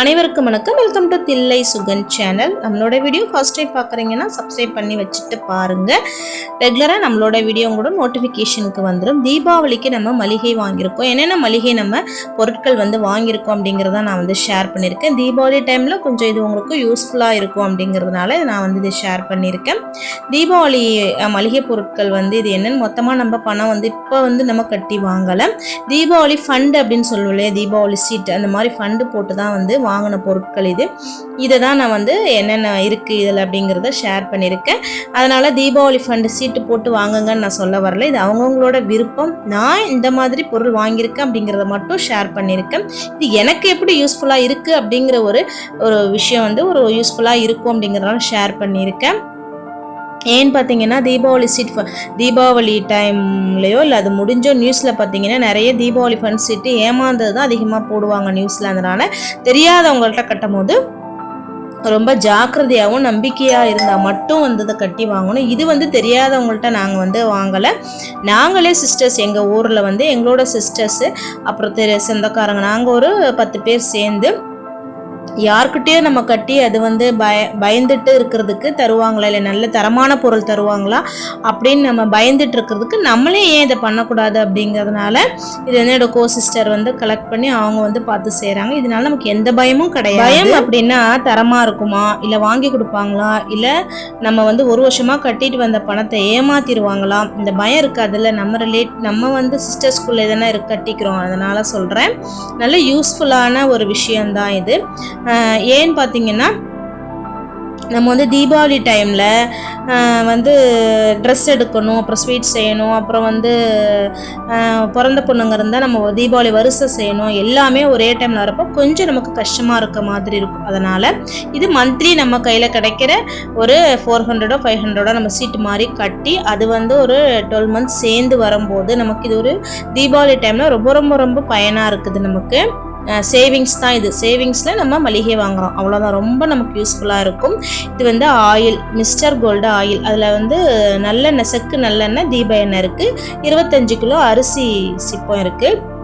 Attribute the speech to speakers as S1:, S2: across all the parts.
S1: அனைவருக்கும் வணக்கம். Welcome to Thillai Sugan channel நம்மளோட வீடியோ ஃபர்ஸ்ட் டைம் பார்க்குறீங்கன்னா சப்ஸ்கிரைப் பண்ணி வச்சுட்டு பாருங்கள் ரெகுலராக நம்மளோட வீடியோ கூட நோட்டிஃபிகேஷனுக்கு வந்துடும் தீபாவளிக்கு நம்ம மளிகை வாங்கியிருக்கோம். என்னென்ன மளிகை நம்ம பொருட்கள் வந்து வாங்கியிருக்கோம் அப்படிங்கிறத நான் வந்து ஷேர் பண்ணியிருக்கேன். தீபாவளி டைமில் கொஞ்சம் இது உங்களுக்கு யூஸ்ஃபுல்லாக இருக்கும் அப்படிங்கிறதுனால நான் வந்து இதை ஷேர் பண்ணியிருக்கேன். தீபாவளி மளிகை பொருட்கள் வந்து இது என்னென்னு மொத்தமாக நம்ம பணம் வந்து இப்போ வந்து நம்ம கட்டி வாங்கலை. தீபாவளி ஃபண்டு அப்படின்னு சொல்லுவோம் இல்லையா? தீபாவளி சீட் அந்த மாதிரி ஃபண்டு போட்டு தான் வந்து வாங்கின பொருட்கள் இது. இதை தான் நான் வந்து என்னென்ன இருக்குது இதில் அப்படிங்கிறத ஷேர் பண்ணியிருக்கேன். அதனால் தீபாவளி ஃபண்டு சீட்டு போட்டு வாங்குங்கன்னு நான் சொல்ல வரல. இது அவங்கவுங்களோட விருப்பம். நான் இந்த மாதிரி பொருள் வாங்கியிருக்கேன் அப்படிங்கிறத மட்டும் ஷேர் பண்ணியிருக்கேன். இது எனக்கு எப்படி யூஸ்ஃபுல்லாக இருக்குது அப்படிங்கிற ஒரு ஒரு விஷயம் வந்து ஒரு யூஸ்ஃபுல்லாக இருக்கும் அப்படிங்கிறதால ஷேர் பண்ணியிருக்கேன். ஏன்னு பார்த்தீங்கன்னா தீபாவளி சீட் ஃப- தீபாவளி டைம்லையோ இல்லை அது முடிஞ்சோ நியூஸில் பார்த்தீங்கன்னா நிறைய தீபாவளி ஃபண்ட் சீட்டு ஏமாந்தது தான் அதிகமாக போடுவாங்க நியூஸில் அதனால் தெரியாதவங்கள்ட்ட கட்டும் போது ரொம்ப ஜாக்கிரதையாகவும் நம்பிக்கையாக இருந்தால் மட்டும் வந்து இதை கட்டி வாங்கணும். இது வந்து தெரியாதவங்கள்ட்ட நாங்கள் வந்து வாங்கலை. நாங்களே சிஸ்டர்ஸ் எங்கள் ஊரில் வந்து எங்களோட சிஸ்டர்ஸு அப்புறம் தெரிய சொந்தக்காரங்க நாங்கள் ஒரு பத்து பேர் சேர்ந்து யார்கிட்டயும் நம்ம கட்டி அது வந்து பய பயந்துட்டு இருக்கிறதுக்கு தருவாங்களா? இல்லை நல்ல தரமான பொருள் தருவாங்களா? அப்படின்னு நம்ம பயந்துட்டு இருக்கிறதுக்கு நம்மளே ஏன் இதை பண்ணக்கூடாது அப்படிங்கிறதுனால இது வந்து என்னோட கோ சிஸ்டர் வந்து கலெக்ட் பண்ணி அவங்க வந்து பார்த்து செய்கிறாங்க இதனால நமக்கு எந்த பயமும் கிடையாது. பயம் அப்படின்னா தரமாக இருக்குமா? இல்லை வாங்கி கொடுப்பாங்களா? இல்லை நம்ம வந்து ஒரு வருஷமாக கட்டிட்டு வந்த பணத்தை ஏமாத்திடுவாங்களா இந்த பயம் இருக்காதுல்ல. நம்ம ரிலேட் நம்ம வந்து சிஸ்டர்ஸ்குள்ளே தானே இருக்கு கட்டிக்கிறோம். அதனால சொல்கிறேன் நல்ல யூஸ்ஃபுல்லான ஒரு விஷயம்தான் இது. ஏன்னு பார்த்தீங்கன்னா நம்ம வந்து தீபாவளி டைமில் வந்து ட்ரெஸ் எடுக்கணும் அப்புறம் ஸ்வீட் செய்யணும் அப்புறம் வந்து பிறந்த பொண்ணுங்க இருந்தால் நம்ம தீபாவளி வரிசை செய்யணும் எல்லாமே ஒரே டைமில் வரப்போ கொஞ்சம் நமக்கு கஷ்டமாக இருக்க மாதிரி இருக்கும். அதனால் இது மந்த்லி நம்ம கையில் கிடைக்கிற ஒரு ஃபோர் ஹண்ட்ரடோ ஃபைவ் ஹண்ட்ரடோ நம்ம சீட்டு மாதிரி கட்டி அது வந்து ஒரு டுவெல் மந்த்ஸ் சேர்ந்து வரும்போது நமக்கு இது ஒரு தீபாவளி டைமில் ரொம்ப ரொம்ப ரொம்ப பயனாக இருக்குது நமக்கு. சேவிங்ஸ் தான் இது. சேவிங்ஸில் நம்ம மளிகை வாங்குகிறோம் அவ்வளோதான் ரொம்ப நமக்கு யூஸ்ஃபுல்லாக இருக்கும். இது வந்து ஆயில் மிஸ்டர் கோல்டு ஆயில் அதில் வந்து நல்லெண்ணெய் செக்கு நல்லெண்ணெய் தீப எண்ணெய் இருக்குது இருபத்தஞ்சு கிலோ அரிசி சிப்பம் இருக்குது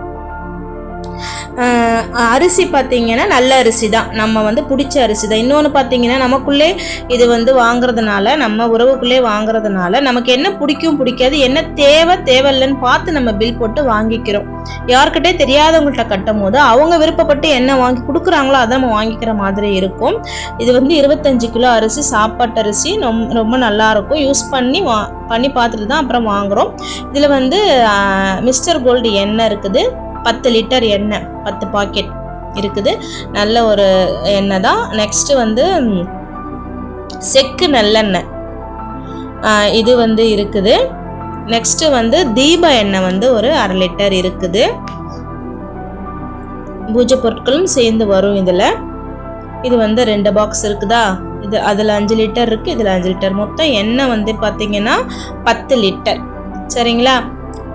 S1: அரிசி பார்த்திங்கன்னா நல்ல அரிசி தான். நம்ம வந்து பிடிச்ச அரிசி தான். இன்னொன்று பார்த்தீங்கன்னா நமக்குள்ளே இது வந்து வாங்குறதுனால நம்ம உறவுக்குள்ளே வாங்குறதுனால நமக்கு என்ன பிடிக்கும் பிடிக்காது என்ன தேவை தேவையில்லைன்னு பார்த்து நம்ம பில் போட்டு வாங்கிக்கிறோம். யார்கிட்டே தெரியாதவங்கள்ட்ட கட்டும் போது அவங்க விருப்பப்பட்டு என்ன வாங்கி கொடுக்குறாங்களோ அதை நம்ம வாங்கிக்கிற மாதிரி இருக்கும். இது வந்து இருபத்தஞ்சு கிலோ அரிசி சாப்பாட்டு அரிசி ரொம்ப ரொம்ப நல்லா இருக்கும். யூஸ் பண்ணி வா பண்ணி பார்த்துட்டு தான் அப்புறம் வாங்குறோம். இதில் வந்து மிஸ்டர் கோல்டு எண்ணெய் இருக்குது. பத்து லிட்டர் எண்ணெய் பத்து பாக்கெட் இருக்குது. நல்ல ஒரு எண்ணெய் தான். நெக்ஸ்ட்டு வந்து செக்கு நல்லெண்ணெய். இது வந்து இருக்குது. நெக்ஸ்ட்டு வந்து தீப எண்ணெய் வந்து ஒரு அரை லிட்டர் இருக்குது. பூஜை பொருட்களும் சேர்ந்து வரும் இதில். இது வந்து ரெண்டு பாக்ஸ் இருக்குதா? இது அதில் அஞ்சு லிட்டர் இருக்குது இதில் அஞ்சு லிட்டர். மொத்தம் எண்ணெய் வந்து பார்த்திங்கன்னா பத்து லிட்டர். சரிங்களா?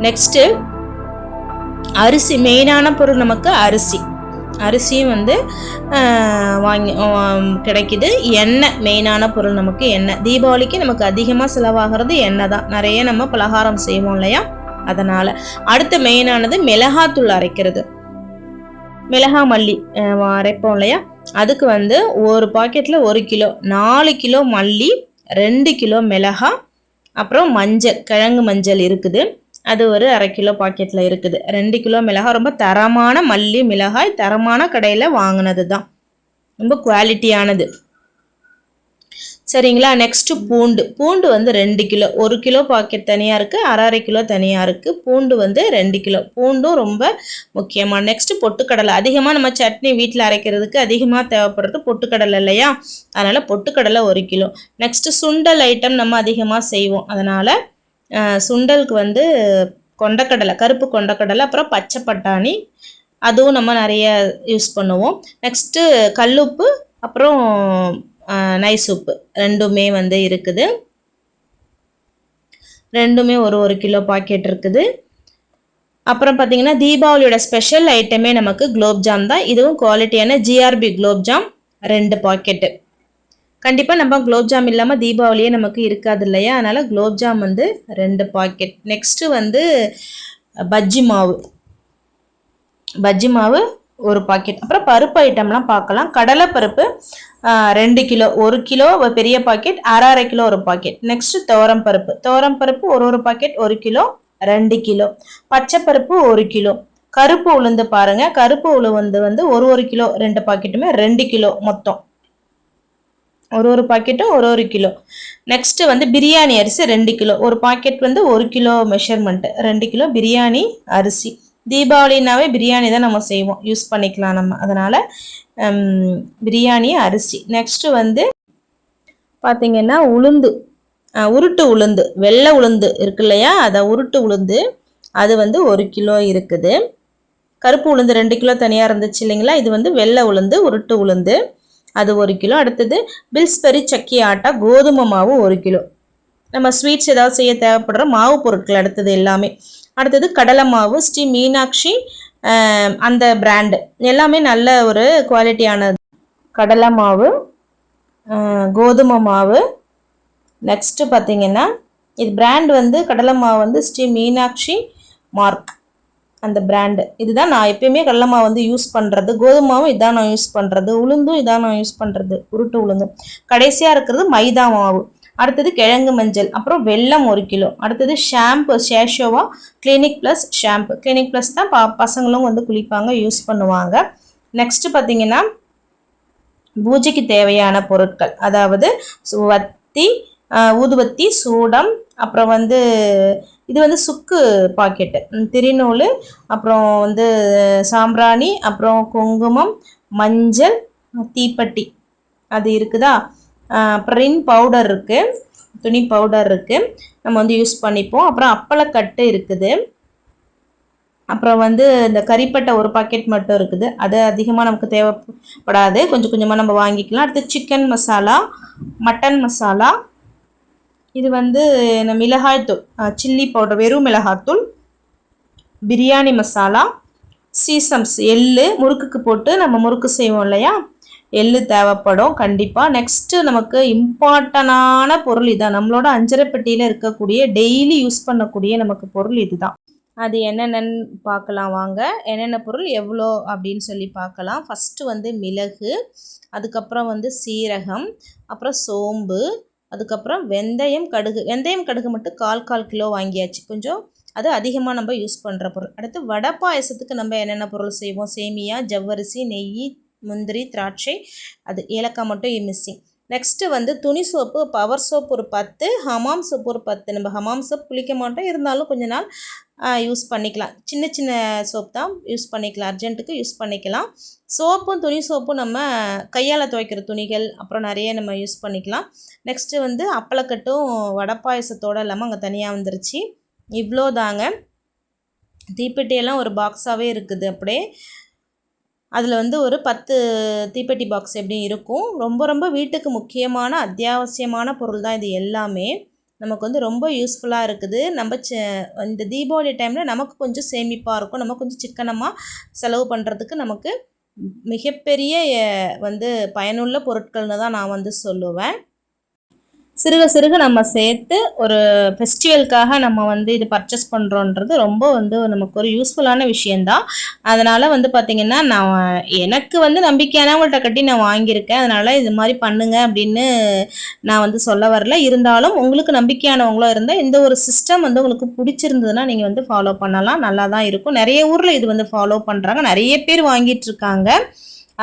S1: நெக்ஸ்ட்டு அரிசி மெயினான பொருள் நமக்கு அரிசி. அரிசியும் வந்து வாங்கி கிடைக்கிது கிடைக்குது. எண்ணெய் மெயினான பொருள் நமக்கு எண்ணெய். தீபாவளிக்கு நமக்கு அதிகமாக செலவாகிறது எண்ணெய் தான். நிறைய நம்ம பலகாரம் செய்வோம் இல்லையா? அதனால். அடுத்த மெயினானது மிளகாத்தூள் அரைக்கிறது. மிளகா மல்லி அரைப்போம் இல்லையா? அதுக்கு வந்து ஒரு பாக்கெட்டில் ஒரு கிலோ நாலு கிலோ மல்லி ரெண்டு கிலோ மிளகா அப்புறம் மஞ்சள் கிழங்கு மஞ்சள் இருக்குது. அது ஒரு அரை கிலோ பாக்கெட்டில் இருக்குது. ரெண்டு கிலோ மிளகாய் ரொம்ப தரமான மல்லி மிளகாய் தரமான கடையில் வாங்கினது தான் ரொம்ப குவாலிட்டியானது. சரிங்களா? நெக்ஸ்ட்டு பூண்டு. பூண்டு வந்து ரெண்டு கிலோ. ஒரு கிலோ பாக்கெட் தனியாக இருக்குது அரை அரை கிலோ தனியாக இருக்குது பூண்டு வந்து ரெண்டு கிலோ. பூண்டும் ரொம்ப முக்கியமான நெக்ஸ்ட்டு பொட்டுக்கடலை. அதிகமாக நம்ம சட்னி வீட்டில் அரைக்கிறதுக்கு அதிகமாக தேவைப்படுறது பொட்டுக்கடலை இல்லையா? அதனால் பொட்டுக்கடலை ஒரு கிலோ. நெக்ஸ்ட்டு சுண்டல் ஐட்டம் நம்ம அதிகமாக செய்வோம். அதனால் சுண்டலுக்கு வந்து கொண்டக்கடலை கருப்பு கொண்டக்கடலை அப்புறம் பச்சை பட்டாணி. அதுவும் நம்ம நிறைய யூஸ் பண்ணுவோம். நெக்ஸ்ட்டு கல்லுப்பு அப்புறம் நைஸ் உப்பு. ரெண்டுமே வந்து இருக்குது. ரெண்டுமே ஒரு ஒரு கிலோ பாக்கெட் இருக்குது. அப்புறம் பார்த்தீங்கன்னா தீபாவளியோட ஸ்பெஷல் ஐட்டமே நமக்கு குலோப்ஜாம் தான். இதுவும் குவாலிட்டியான ஜிஆர்பி குலோப்ஜாம் ரெண்டு பாக்கெட்டு கண்டிப்பாக நம்ம குலோப்ஜாம் இல்லாமல் தீபாவளியே நமக்கு இருக்காது இல்லையா? அதனால் குலோப்ஜாம் வந்து ரெண்டு பாக்கெட் நெக்ஸ்ட்டு வந்து பஜ்ஜி மாவு. பஜ்ஜி மாவு ஒரு பாக்கெட் அப்புறம் பருப்பு ஐட்டம்லாம் பார்க்கலாம். கடலைப்பருப்பு ரெண்டு கிலோ ஒரு கிலோ பெரிய பாக்கெட் அரை அரை கிலோ ஒரு பாக்கெட் நெக்ஸ்ட்டு துவரம் பருப்பு. துவரம் பருப்பு ஒரு ஒரு பாக்கெட் ஒரு கிலோ ரெண்டு கிலோ. பச்சை பருப்பு ஒரு கிலோ. கருப்பு உளுந்து பாருங்கள் கருப்பு உளுந்து வந்து ஒரு ஒரு கிலோ ரெண்டு பாக்கெட்டுமே ரெண்டு கிலோ மொத்தம். ஒரு ஒரு பாக்கெட்டும் ஒரு ஒரு கிலோ நெக்ஸ்ட் வந்து பிரியாணி அரிசி ரெண்டு கிலோ ஒரு பாக்கெட் வந்து ஒரு கிலோ மெஷர்மெண்ட்டு ரெண்டு கிலோ பிரியாணி அரிசி. தீபாவளினாவே பிரியாணி தான் நம்ம செய்வோம். யூஸ் பண்ணிக்கலாம் நம்ம. அதனால் பிரியாணி அரிசி. நெக்ஸ்ட்டு வந்து பார்த்திங்கன்னா உளுந்து. உருட்டு உளுந்து. வெள்ளை உளுந்து இருக்கு இல்லையா? அதை உருட்டு உளுந்து. அது வந்து ஒரு கிலோ இருக்குது. கருப்பு உளுந்து ரெண்டு கிலோ தனியாக இருந்துச்சு இல்லைங்களா? இது வந்து வெள்ளை உளுந்து உருட்டு உளுந்து. அது ஒரு கிலோ. அடுத்தது பில்ஸ்பெரி சக்கி ஆட்டா கோதுமை மாவு ஒரு கிலோ. நம்ம ஸ்வீட்ஸ் ஏதாவது செய்ய தேவைப்படுற மாவு பொருட்கள் அடுத்தது எல்லாமே. அடுத்தது கடலை மாவு ஸ்ரீ மீனாட்சி அந்த பிராண்டு எல்லாமே நல்ல ஒரு குவாலிட்டியானது கடலை மாவு கோதுமை மாவு. நெக்ஸ்ட்டு பார்த்தீங்கன்னா இது பிராண்ட் வந்து கடலை மாவு வந்து ஸ்ரீ மீனாட்சி மார்க். அந்த பிராண்டு இதுதான் நான் எப்பயுமே கடலமாவு வந்து யூஸ் பண்ணுறது கோதுமாவும் இதான் நான் யூஸ் பண்ணுறது உளுந்தும் இதான் நான் யூஸ் பண்ணுறது உருட்டு உளுந்தும் கடைசியாக இருக்கிறது மைதா மாவு. அடுத்தது கிழங்கு மஞ்சள். அப்புறம் வெல்லம் ஒரு கிலோ. அடுத்தது shampoo ஷேஷோவா clinic plus shampoo clinic plus தான் ப பசங்களும் வந்து குளிப்பாங்க யூஸ் பண்ணுவாங்க. நெக்ஸ்ட்டு பார்த்தீங்கன்னா பூஜைக்கு தேவையான பொருட்கள். அதாவது வத்தி ஊதுவத்தி சூடம் அப்புறம் வந்து இது வந்து சுக்கு பாக்கெட்டு. திருநூல் அப்புறம் வந்து சாம்பிராணி அப்புறம் குங்குமம் மஞ்சள் தீப்பெட்டி. அது இருக்குதா? அப்புறம் ரின் பவுடர் இருக்குது துணி பவுடர் இருக்குது நம்ம வந்து யூஸ் பண்ணிப்போம். அப்புறம் அப்பளக்கட்டு இருக்குது. அப்புறம் வந்து இந்த கறிப்பட்டை ஒரு பாக்கெட் மட்டும் இருக்குது. அது அதிகமாக நமக்கு தேவைப்படாது. கொஞ்சம் கொஞ்சமாக நம்ம வாங்கிக்கலாம். அடுத்து சிக்கன் மசாலா மட்டன் மசாலா இது வந்து மிளகாய்த்தூள் சில்லி பவுடர் வெறும் மிளகாய்த்தூள் பிரியாணி மசாலா சீசம்ஸ் எள்ளு முறுக்குக்கு போட்டு நம்ம முறுக்கு செய்வோம் இல்லையா? எள்ளு தேவைப்படும் கண்டிப்பாக நெக்ஸ்ட்டு நமக்கு இம்பார்ட்டனான பொருள் இதுதான் நம்மளோட அஞ்சரைப்பட்டியில் இருக்கக்கூடிய டெய்லி யூஸ் பண்ணக்கூடிய நமக்கு பொருள் இதுதான். அது என்னென்னு பார்க்கலாம் வாங்க. என்னென்ன பொருள் எவ்வளோ அப்படின்னு சொல்லி பார்க்கலாம். ஃபஸ்ட்டு வந்து மிளகு அதுக்கப்புறம் வந்து சீரகம் அப்புறம் சோம்பு அதுக்கப்புறம் வெந்தயம் கடுகு. வெந்தயம் கடுகு மட்டும் கால் கால் கிலோ வாங்கியாச்சு. கொஞ்சம் அது அதிகமாக நம்ம யூஸ் பண்ணுற பொருள். அடுத்து வடை பாயசத்துக்கு நம்ம என்னென்ன பொருள் செய்வோம்? சேமியா ஜவ்வரிசி நெய் முந்திரி திராட்சை அது ஏலக்காய் மட்டும் மிஸ்ஸிங் நெக்ஸ்ட்டு வந்து துணி சோப்பு பவர் சோப்பு ஒரு பத்து ஹமாம் சோப்பு ஒரு பத்து. நம்ம ஹமாம் சோப் குளிக்க மாட்டோம். இருந்தாலும் கொஞ்ச நாள் யூஸ் பண்ணிக்கலாம். சின்ன சின்ன சோப் தான் யூஸ் பண்ணிக்கலாம். அர்ஜென்ட்டுக்கு யூஸ் பண்ணிக்கலாம். சோப்பும் துணி சோப்பும் நம்ம கையால் துவைக்கிற துணிகள் அப்புறம் நிறைய நம்ம யூஸ் பண்ணிக்கலாம். நெக்ஸ்ட்டு வந்து அப்பளக்கட்டும் வடை பாயசத்தோடு இல்லாமல் அங்கே தனியாக வந்துருச்சு. இவ்வளோ தாங்க தீப்பெட்டியெல்லாம் ஒரு பாக்ஸாகவே இருக்குது அப்படியே. அதில் வந்து ஒரு பத்து தீப்பெட்டி பாக்ஸ் எப்படி இருக்கும். ரொம்ப ரொம்ப வீட்டுக்கு முக்கியமான அத்தியாவசியமான பொருள் தான் இது எல்லாமே. நமக்கு வந்து ரொம்ப யூஸ்ஃபுல்லாக இருக்குது. நம்ம ச இந்த தீபாவளி டைமில் நமக்கு கொஞ்சம் சேமிப்பாக இருக்கும். நம்ம கொஞ்சம் சிக்கனமாக செலவு பண்ணுறதுக்கு நமக்கு மிகப்பெரிய வந்து பயனுள்ள பொருட்கள்னு தான் நான் வந்து சொல்லுவேன். சிறுக சிறுக நம்ம சேர்த்து ஒரு ஃபெஸ்டிவலுக்காக நம்ம வந்து இது பர்ச்சேஸ் பண்ணுறோன்றது ரொம்ப வந்து நமக்கு ஒரு யூஸ்ஃபுல்லான விஷயந்தான் அதனால் வந்து பார்த்திங்கன்னா நான் எனக்கு வந்து நம்பிக்கையானவங்கள்ட்ட கட்டி நான் வாங்கியிருக்கேன். அதனால் இது மாதிரி பண்ணுங்க அப்படின்னு நான் வந்து சொல்ல வரல. இருந்தாலும் உங்களுக்கு நம்பிக்கையானவங்களோ இருந்தால் இந்த ஒரு சிஸ்டம் வந்து உங்களுக்கு பிடிச்சிருந்ததுன்னா நீங்கள் வந்து ஃபாலோ பண்ணலாம். நல்லா தான் இருக்கும். நிறைய ஊரில் இது வந்து ஃபாலோ பண்ணுறாங்க நிறைய பேர் வாங்கிட்டு இருக்காங்க.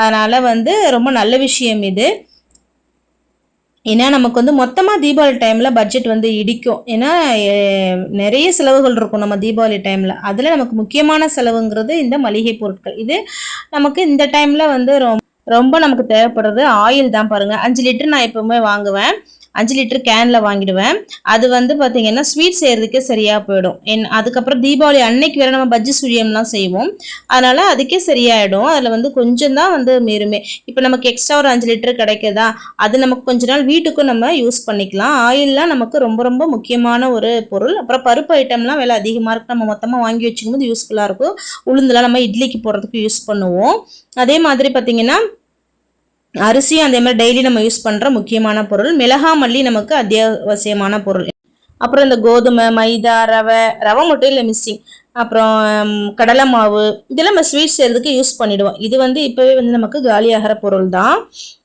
S1: அதனால் வந்து ரொம்ப நல்ல விஷயம் இது. ஏன்னா நமக்கு வந்து மொத்தமாக தீபாவளி டைமில் பட்ஜெட் வந்து இடிக்கும். ஏன்னா நிறைய செலவுகள் இருக்கும் நம்ம தீபாவளி டைமில் அதில் நமக்கு முக்கியமான செலவுங்கிறது இந்த மளிகை பொருட்கள். இது நமக்கு இந்த டைமில் வந்து ரொம்ப ரொம்ப நமக்கு தேவைப்படுறது ஆயில் தான் பாருங்கள் அஞ்சு லிட்டர் நான் எப்போவுமே வாங்குவேன். அஞ்சு லிட்டர் கேனில் வாங்கிடுவேன். அது வந்து பார்த்திங்கன்னா ஸ்வீட் செய்கிறதுக்கே சரியாக போயிடும். என் அதுக்கப்புறம் தீபாவளி அன்னைக்கு வேறு நம்ம பஜ்ஜி சுழியம்லாம் செய்வோம். அதனால் அதுக்கே சரியாயிடும். அதில் வந்து கொஞ்சம் தான் வந்து மீறுமே. இப்போ நமக்கு எக்ஸ்ட்ரா ஒரு அஞ்சு லிட்டர் கிடைக்குதா? அது நமக்கு கொஞ்ச நாள் வீட்டுக்கும் நம்ம யூஸ் பண்ணிக்கலாம். ஆயில்லாம் நமக்கு ரொம்ப ரொம்ப முக்கியமான ஒரு பொருள். அப்புறம் பருப்பு ஐட்டம்லாம் விலை அதிகமாக இருக்குது நம்ம மொத்தமாக வாங்கி வச்சுக்கும் போது யூஸ்ஃபுல்லாக இருக்கும். உளுந்துலாம் நம்ம இட்லிக்கு போடுறதுக்கு யூஸ் பண்ணுவோம். அதே மாதிரி பார்த்தீங்கன்னா அரிசியும் அதே மாதிரி டெய்லி நம்ம யூஸ் பண்ணுற முக்கியமான பொருள். மிளகா மல்லி நமக்கு அத்தியாவசியமான பொருள். அப்புறம் இந்த கோதுமை மைதா ரவை ரவை மட்டும் இல்லை மிஸ்ஸிங் அப்புறம் கடலை மாவு. இதெல்லாம் நம்ம ஸ்வீட் செய்கிறதுக்கு யூஸ் பண்ணிடுவோம். இது வந்து இப்போவே வந்து நமக்கு காலியாகிற பொருள் தான்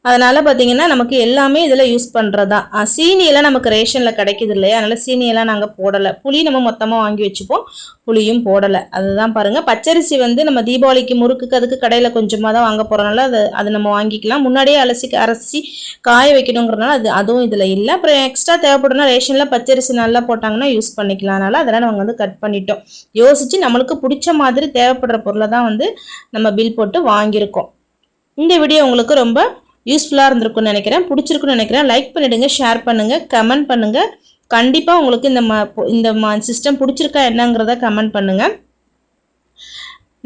S1: அதனால் பார்த்தீங்கன்னா நமக்கு எல்லாமே இதில் யூஸ் பண்ணுறதா சீனியெல்லாம் நமக்கு ரேஷனில் கிடைக்கிது இல்லையா? அதனால் சீனியெல்லாம் நாங்கள் போடலை. புளி நம்ம மொத்தமாக வாங்கி வச்சுப்போம். புளியும் போடலை. அதுதான் பாருங்கள் பச்சரிசி வந்து நம்ம தீபாவளிக்கு முறுக்குக்கு அதுக்கு கடையில் கொஞ்சமாக தான் வாங்க போகிறனால அது அது நம்ம வாங்கிக்கலாம். முன்னாடியே அலசி அரைச்சி காய வைக்கணுங்கிறனால அது அதுவும் இதில் இல்லை. அப்புறம் எக்ஸ்ட்ரா தேவைப்படும்னா ரேஷனில் பச்சரிசி நல்லா போட்டாங்கன்னா யூஸ் பண்ணிக்கலாம். அதனால் அதெல்லாம் நாங்கள் வந்து கட் பண்ணிட்டோம். யோசித்து நம்மளுக்கு பிடிச்ச மாதிரி தேவைப்படுற பொருளை தான் வந்து நம்ம பில் போட்டு வாங்கியிருக்கோம். இந்த வீடியோ உங்களுக்கு ரொம்ப யூஸ்ஃபுல்லாக இருந்திருக்கும்னு நினைக்கிறேன். பிடிச்சிருக்குன்னு நினைக்கிறேன். லைக் பண்ணிவிடுங்க ஷேர் பண்ணுங்கள் கமெண்ட் பண்ணுங்கள் கண்டிப்பாக உங்களுக்கு இந்த மா இந்த மா சிஸ்டம் பிடிச்சிருக்கா என்னங்கிறத கமெண்ட் பண்ணுங்கள்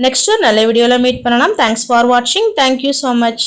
S1: நெக்ஸ்ட்டு நல்ல வீடியோவில் மீட் பண்ணலாம். தேங்க்ஸ் ஃபார் வாட்சிங் தேங்க்யூ ஸோ மச்